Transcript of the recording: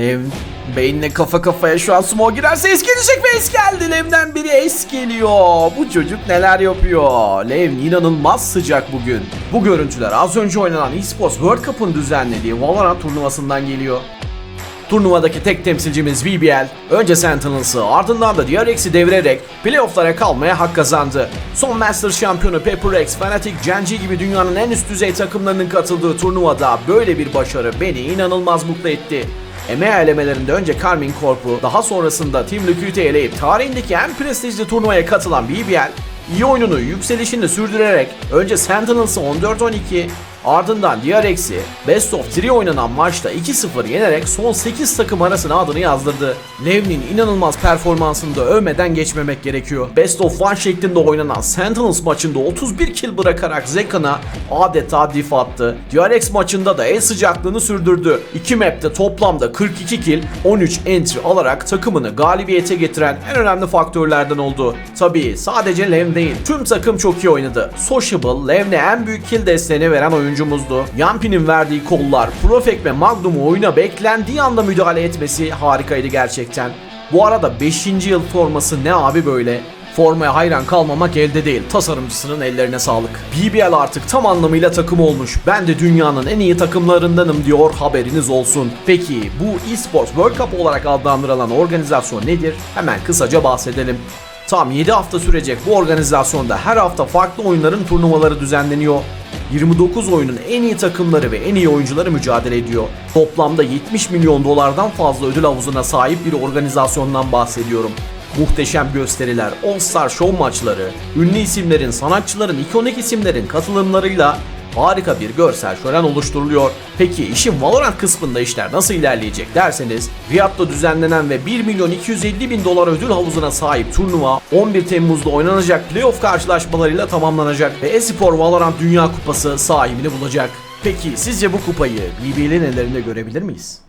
Lev beyinle kafa kafaya şu an sumo girerse es gelecek ve es geldi. Lev'den biri es geliyor. Bu çocuk neler yapıyor? Lev inanılmaz sıcak bugün. Bu görüntüler az önce oynanan eSports World Cup'ın düzenlediği Valorant turnuvasından geliyor. Turnuvadaki tek temsilcimiz VBL, önce Sentinels'ı ardından da DRX'i devirerek playofflara kalmaya hak kazandı. Son Masters şampiyonu Pepper X, Fnatic, Genji gibi dünyanın en üst düzey takımlarının katıldığı turnuvada böyle bir başarı beni inanılmaz mutlu etti. EMEA elemelerinde önce Carmine Corp'u, daha sonrasında Team Liquid'i eleyip tarihindeki en prestijli turnuvaya katılan BBL, iyi oyununu yükselişini sürdürerek önce Sentinels'ı 14-12, ardından DRX'i Best of 3 oynanan maçta 2-0 yenerek son 8 takım arasına adını yazdırdı. Lev'nin inanılmaz performansını da övmeden geçmemek gerekiyor. Best of 1 şeklinde oynanan Sentinels maçında 31 kill bırakarak Zekan'a adeta dif attı. DRX maçında da el sıcaklığını sürdürdü. 2 map'te toplamda 42 kill, 13 entry alarak takımını galibiyete getiren en önemli faktörlerden oldu. Tabii sadece Lev değil, tüm takım çok iyi oynadı. Sociable, Lev'ne en büyük kill desteğini veren oyuncumuzdu. Yampi'nin verdiği kollar, Profek ve Magnum'u oyuna beklendiği anda müdahale etmesi harikaydı gerçekten. Bu arada 5. yıl forması ne abi böyle? Formaya hayran kalmamak elde değil. Tasarımcısının ellerine sağlık. BBL artık tam anlamıyla takım olmuş. Ben de dünyanın en iyi takımlarındanım diyor haberiniz olsun. Peki bu eSports World Cup olarak adlandırılan organizasyon nedir? Hemen kısaca bahsedelim. Tam 7 hafta sürecek bu organizasyonda her hafta farklı oyunların turnuvaları düzenleniyor. 29 oyunun en iyi takımları ve en iyi oyuncuları mücadele ediyor. Toplamda 70 milyon dolardan fazla ödül havuzuna sahip bir organizasyondan bahsediyorum. Muhteşem gösteriler, All Star Show maçları, ünlü isimlerin, sanatçıların, ikonik isimlerin katılımlarıyla harika bir görsel şölen oluşturuluyor. Peki işin Valorant kısmında işler nasıl ilerleyecek derseniz Riyad'da düzenlenen ve 1 milyon 250 bin dolar ödül havuzuna sahip turnuva 11 Temmuz'da oynanacak playoff karşılaşmalarıyla tamamlanacak ve Espor Valorant Dünya Kupası sahibini bulacak. Peki sizce bu kupayı BBL'in ellerinde görebilir miyiz?